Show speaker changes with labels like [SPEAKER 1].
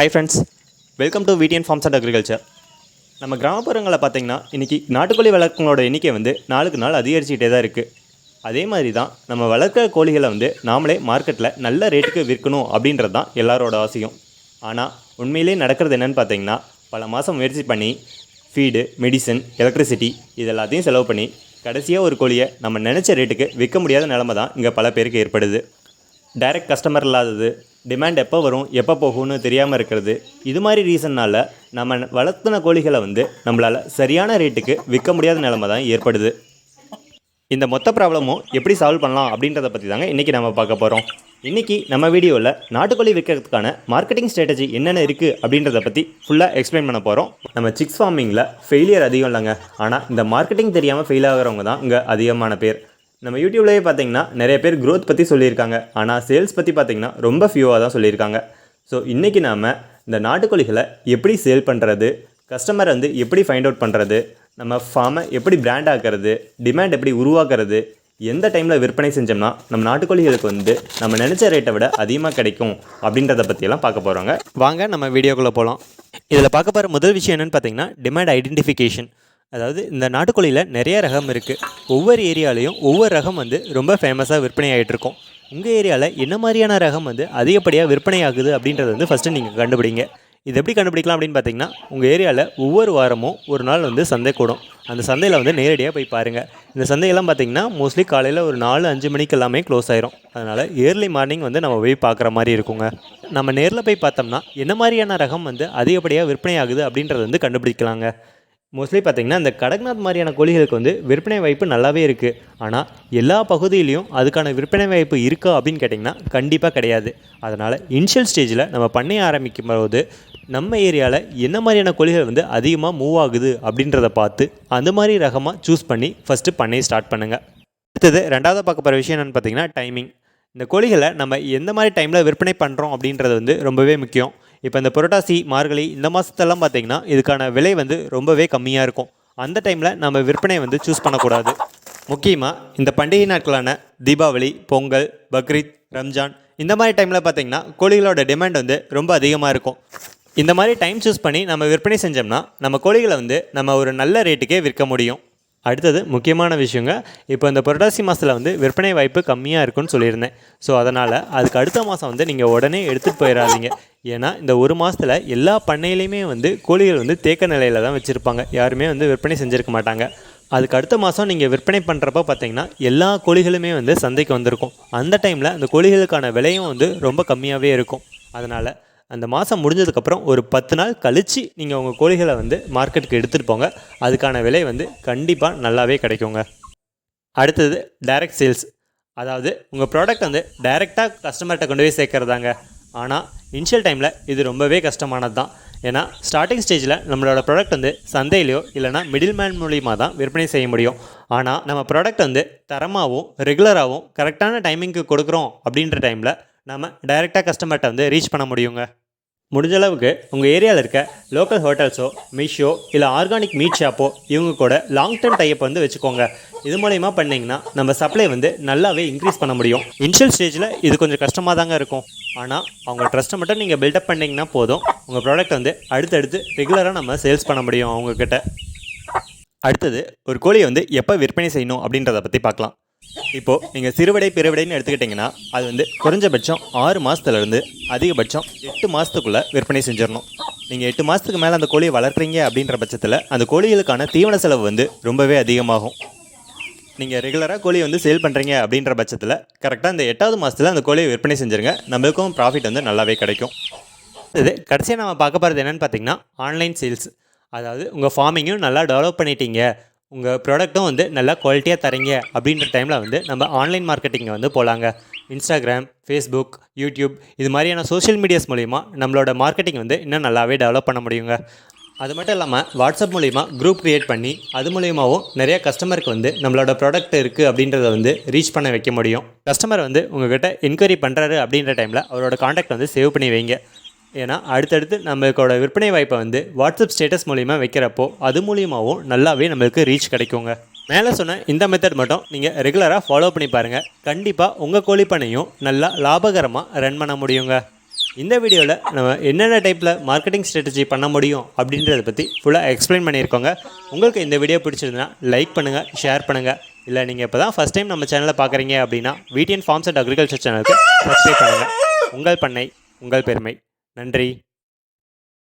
[SPEAKER 1] Hi friends welcome to VDN farms and agriculture நம்ம கிராமப்புறங்களில் பார்த்தீங்கன்னா இன்றைக்கி நாட்டுக்கோழி வளர்க்கங்களோட எண்ணிக்கை வந்து நாளுக்கு நாள் அதிகரிச்சுக்கிட்டே தான் இருக்குது அதே மாதிரி தான் நம்ம வளர்க்குற கோழிகளை வந்து நாமளே மார்க்கெட்டில் நல்ல ரேட்டுக்கு விற்கணும் அப்படின்றது தான் எல்லாரோட ஆசையும். ஆனால் உண்மையிலே நடக்கிறது என்னன்னு பார்த்தீங்கன்னா பல மாதம் முயற்சி பண்ணி ஃபீடு மெடிசன் எலக்ட்ரிசிட்டி இது எல்லாத்தையும் செலவு பண்ணி கடைசியாக ஒரு கோழியை நம்ம நினச்ச ரேட்டுக்கு விற்க முடியாத நிலமை தான் இங்கே பல பேருக்கு ஏற்படுது. டைரக்ட் கஸ்டமர் இல்லாதது டிமாண்ட் எப்போ வரும் எப்போ போகும்னு தெரியாமல் இருக்கிறது. இது மாதிரி ரீசன்னால் நம்ம வளர்த்துன கோழிகளை வந்து நம்மளால் சரியான ரேட்டுக்கு விற்க முடியாத நிலைமை தான் ஏற்படுது. இந்த மொத்த ப்ராப்ளமும் எப்படி சால்வ் பண்ணலாம் அப்படின்றத பற்றி தாங்க இன்றைக்கி நம்ம பார்க்க போகிறோம் இன்றைக்கி நம்ம வீடியோவில் நாட்டுக்கோழி விற்கிறதுக்கான மார்க்கெட்டிங் ஸ்ட்ராட்டஜி என்னென்ன இருக்குது அப்படின்றத பற்றி ஃபுல்லாக எக்ஸ்பிளைன் பண்ண போகிறோம் நம்ம சிக்ஸ் ஃபார்மிங்கில் ஃபெயிலியர் அதிகம் இல்லைங்க. ஆனால் இந்த மார்க்கெட்டிங் தெரியாமல் ஃபெயில் ஆகிறவங்க தான் இங்கே அதிகமான பேர். நம்ம யூடியூப்லேயே பார்த்தீங்கன்னா நிறைய பேர் க்ரோத் பற்றி சொல்லியிருக்காங்க. ஆனால் சேல்ஸ் பற்றி பார்த்தீங்கன்னா ரொம்ப ஃபியூவாக தான் சொல்லியிருக்காங்க. ஸோ இன்றைக்கி நாம் இந்த நாட்டுக்கோழிகளை எப்படி சேல் பண்ணுறது கஸ்டமரை வந்து எப்படி ஃபைண்ட் அவுட் பண்ணுறது நம்ம ஃபார்மை எப்படி பிராண்ட் ஆக்கிறது டிமாண்ட் எப்படி உருவாக்குறது எந்த டைமில் விற்பனை செஞ்சோம்னா நம்ம நாட்டுக்கோழிகளுக்கு வந்து நம்ம நினச்ச ரேட்டை விட அதிகமாக கிடைக்கும் அப்படின்றத பற்றியெல்லாம் பார்க்க போகிறோங்க வாங்க நம்ம வீடியோக்குள்ளே போகலாம் இதில் பார்க்க போகிற முதல் விஷயம் என்னென்னு பார்த்தீங்கன்னா டிமாண்ட் ஐடென்டிஃபிகேஷன் அதாவது இந்த நாட்டுக்கோழியில் நிறைய ரகம் இருக்குது ஒவ்வொரு ஏரியாலையும் ஒவ்வொரு ரகம் வந்து ரொம்ப ஃபேமஸாக விற்பனை ஆகிட்டுருக்கும் உங்கள் ஏரியாவில் என்ன மாதிரியான ரகம் வந்து அதிகப்படியாக விற்பனை ஆகுது அப்படின்றத வந்து ஃபஸ்ட்டு நீங்கள் கண்டுபிடிங்க. இது எப்படி கண்டுபிடிக்கலாம் அப்படின்னு பார்த்தீங்கன்னா உங்கள் ஏரியாவில் ஒவ்வொரு வாரமும் ஒரு நாள் வந்து சந்தை கூடும். அந்த சந்தையில் வந்து நேரடியாக போய் பாருங்கள் இந்த சந்தையெல்லாம் பார்த்தீங்கன்னா மோஸ்ட்லி காலையில் ஒரு நாலு அஞ்சு மணிக்கு எல்லாமே க்ளோஸ் ஆயிரும். அதனால் ஏர்லி மார்னிங் வந்து நம்ம போய் பார்க்குற மாதிரி இருக்குங்க. நம்ம நேரில் போய் பார்த்தோம்னா என்ன மாதிரியான ரகம் வந்து அதிகப்படியாக விற்பனை ஆகுது அப்படின்றத வந்து கண்டுபிடிக்கலாங்க. மோஸ்ட்லி பார்த்திங்கன்னா இந்த கடக்நாத் மாதிரியான கோழிகளுக்கு வந்து விற்பனை வாய்ப்பு நல்லாவே இருக்குது ஆனால் எல்லா பகுதியிலையும் அதுக்கான விற்பனை வாய்ப்பு இருக்கா அப்படின்னு கேட்டிங்கன்னா கண்டிப்பாக கிடையாது. அதனால் இனிஷியல் ஸ்டேஜில் நம்ம பண்ணைய ஆரம்பிக்கும் போது நம்ம ஏரியாவில் என்ன மாதிரியான கோழிகள் வந்து அதிகமாக மூவ் ஆகுது அப்படின்றத பார்த்து அந்த மாதிரி ரகமாக சூஸ் பண்ணி ஃபஸ்ட்டு பண்ணையை ஸ்டார்ட் பண்ணுங்கள் அடுத்தது ரெண்டாவது பார்க்க போகிற விஷயம் என்னென்னு பார்த்தீங்கன்னா டைமிங் இந்த கோழிகளை நம்ம எந்த மாதிரி டைமில் விற்பனை பண்ணுறோம் அப்படின்றது வந்து ரொம்பவே முக்கியம். இப்போ இந்த புரட்டாசி மார்கழி இந்த மாதத்தெல்லாம் பார்த்தீங்கன்னா இதுக்கான விலை வந்து ரொம்பவே கம்மியாக இருக்கும். அந்த டைமில் நம்ம விற்பனை வந்து சூஸ் பண்ணக்கூடாது. முக்கியமாக இந்த பண்டிகை நாட்களான தீபாவளி பொங்கல் பக்ரீத் ரம்ஜான் இந்த மாதிரி டைமில் பார்த்தீங்கன்னா கோழிகளோட டிமாண்ட் வந்து ரொம்ப அதிகமாக இருக்கும். இந்த மாதிரி டைம் சூஸ் பண்ணி நம்ம விற்பனை செஞ்சோம்னா நம்ம கோழிகளை வந்து நம்ம ஒரு நல்ல ரேட்டுக்கே விற்க முடியும். அடுத்தது முக்கியமான விஷயங்க இப்போ இந்த புரட்டாசி மாதத்தில் வந்து விற்பனை வாய்ப்பு கம்மியாக இருக்குன்னு சொல்லியிருந்தேன். ஸோ அதனால் அதுக்கு அடுத்த மாதம் வந்து நீங்கள் உடனே எடுத்துகிட்டு போயிடாதீங்க ஏன்னா இந்த ஒரு மாதத்தில் எல்லா பண்ணையிலையுமே வந்து கோழிகள் வந்து தேக்க நிலையில் தான் வச்சுருப்பாங்க. யாருமே வந்து விற்பனை செஞ்சுருக்க மாட்டாங்க. அதுக்கு அடுத்த மாதம் நீங்கள் விற்பனை பண்ணுறப்ப பார்த்தீங்கன்னா எல்லா கோழிகளுமே வந்து சந்தைக்கு வந்திருக்கும். அந்த டைமில் அந்த கோழிகளுக்கான விலையும் வந்து ரொம்ப கம்மியாகவே இருக்கும். அதனால் அந்த மாதம் முடிஞ்சதுக்கப்புறம் ஒரு பத்து நாள் கழித்து நீங்கள் உங்கள் கோழிகளை வந்து மார்க்கெட்டுக்கு எடுத்துகிட்டு போங்க. அதுக்கான விலை வந்து கண்டிப்பாக நல்லாவே கிடைக்குங்க. அடுத்தது டைரக்ட் சேல்ஸ் அதாவது உங்கள் ப்ராடக்ட் வந்து டைரெக்டாக கஸ்டமர்கிட்ட கொண்டு போய் சேர்க்குறதாங்க. ஆனால் இனிஷியல் டைமில் இது ரொம்பவே கஷ்டமானது தான். ஏன்னா ஸ்டார்டிங் ஸ்டேஜில் நம்மளோட ப்ராடக்ட் வந்து சந்தையிலையோ இல்லைனா மிடில் மேன் மூலியமாக தான் விற்பனை செய்ய முடியும். ஆனால் நம்ம ப்ராடக்ட் வந்து தரமாகவும் ரெகுலராகவும் கரெக்டான டைமிங்க்கு கொடுக்குறோம் அப்படின்ற டைமில் நம்ம டைரெக்டாக கஸ்டமர்கிட்ட வந்து ரீச் பண்ண முடியுங்க. முடிஞ்ச அளவுக்கு உங்கள் ஏரியாவில் இருக்க லோக்கல் ஹோட்டல்ஸோ மீஷோ இல்லை ஆர்கானிக் மீட் ஷாப்போ இவங்க கூட லாங் டர்ம் டைப் வந்து வச்சுக்கோங்க. இது மூலயமா பண்ணிங்கன்னா நம்ம சப்ளை வந்து நல்லாவே இன்க்ரீஸ் பண்ண முடியும். இனிஷியல் ஸ்டேஜில் இது கொஞ்சம் கஷ்டமாக தாங்க இருக்கும். ஆனால் அவங்க ட்ரஸ்ட்டை மட்டும் நீங்கள் பில்டப் பண்ணிங்கன்னா போதும். உங்கள் ப்ராடக்ட் வந்து அடுத்தடுத்து ரெகுலராக நம்ம சேல்ஸ் பண்ண முடியும் அவங்கக்கிட்ட அடுத்தது ஒரு கோழியை வந்து எப்போ விற்பனை செய்யணும் அப்படின்றத பற்றி பார்க்கலாம். இப்போது நீங்கள் சிறுவடை பெருவிடைன்னு எடுத்துக்கிட்டிங்கன்னா அது வந்து குறைஞ்சபட்சம் ஆறு மாதத்துலேருந்து அதிகபட்சம் எட்டு மாதத்துக்குள்ளே விற்பனை செஞ்சிடணும். நீங்கள் எட்டு மாதத்துக்கு மேலே அந்த கோழியை வளர்க்குறீங்க அப்படின்ற பட்சத்தில் அந்த கோழிகளுக்கான தீவன செலவு வந்து ரொம்பவே அதிகமாகும். நீங்கள் ரெகுலராக கோழியை வந்து சேல் பண்ணுறீங்க அப்படின்ற பட்சத்தில் கரெக்டாக அந்த எட்டாவது மாதத்தில் அந்த கோழியை விற்பனை செஞ்சுருங்க. நம்மளுக்கும் ப்ராஃபிட் வந்து நல்லாவே கிடைக்கும். இது கடைசியாக நம்ம பார்க்க போகிறது என்னென்னு பார்த்தீங்கன்னா ஆன்லைன் சேல்ஸ் அதாவது உங்கள் ஃபார்மிங்கும் நல்லா டெவலப் பண்ணிட்டீங்க. உங்கள் ப்ராடக்ட்டும் வந்து நல்லா குவாலிட்டியாக தரீங்க அப்படின்ற டைமில் வந்து நம்ம ஆன்லைன் மார்க்கெட்டிங்கை வந்து போகலாங்க இன்ஸ்டாகிராம் ஃபேஸ்புக் யூடியூப் இது மாதிரியான சோஷியல் மீடியாஸ் மூலிமா நம்மளோட மார்க்கெட்டிங் வந்து இன்னும் நல்லாவே டெவலப் பண்ண முடியுங்க. அது மட்டும் இல்லாமல் வாட்ஸ்அப் மூலிமா குரூப் க்ரியேட் பண்ணி அது மூலியமாகவும் நிறைய கஸ்டமருக்கு வந்து நம்மளோட ப்ராடக்ட் இருக்குது அப்படின்றத வந்து ரீச் பண்ண வைக்க முடியும். கஸ்டமர் வந்து உங்ககிட்ட என்கொயரி பண்ணுறாரு அப்படின்ற டைமில் அவரோட காண்டாக்ட் வந்து சேவ் பண்ணி வைங்க. ஏன்னா அடுத்தடுத்து நம்மளோட விற்பனை வாய்ப்பை வந்து வாட்ஸ்அப் ஸ்டேட்டஸ் மூலிமா வைக்கிறப்போ அது மூலியமாகவும் நல்லாவே நம்மளுக்கு ரீச் கிடைக்குங்க. மேலே சொன்ன இந்த மெத்தட் மட்டும் நீங்கள் ரெகுலராக ஃபாலோ பண்ணி பாருங்கள் கண்டிப்பாக உங்கள் கோழிப்பண்ணையும் நல்லா லாபகரமாக ரன் பண்ண முடியுங்க. இந்த வீடியோவில் நம்ம என்னென்ன டைப்பில் மார்க்கெட்டிங் ஸ்ட்ராட்டஜி பண்ண முடியும் அப்படின்றத பற்றி ஃபுல்லாக எக்ஸ்பிளைன் பண்ணியிருக்கோங்க. உங்களுக்கு இந்த வீடியோ பிடிச்சிருந்தனா லைக் பண்ணுங்கள் ஷேர் பண்ணுங்கள் இல்லை நீங்கள் இப்போ தான் ஃபஸ்ட் டைம் நம்ம சேனலை பார்க்குறீங்க அப்படின்னா வீடியன் ஃபார்ம்ஸ் அண்ட் அக்ரிகல்ச்சர் சேனலுக்கு சப்ஸ்கிரைப் பண்ணுங்கள் உங்கள் பண்ணை உங்கள் பெருமை. நன்றி.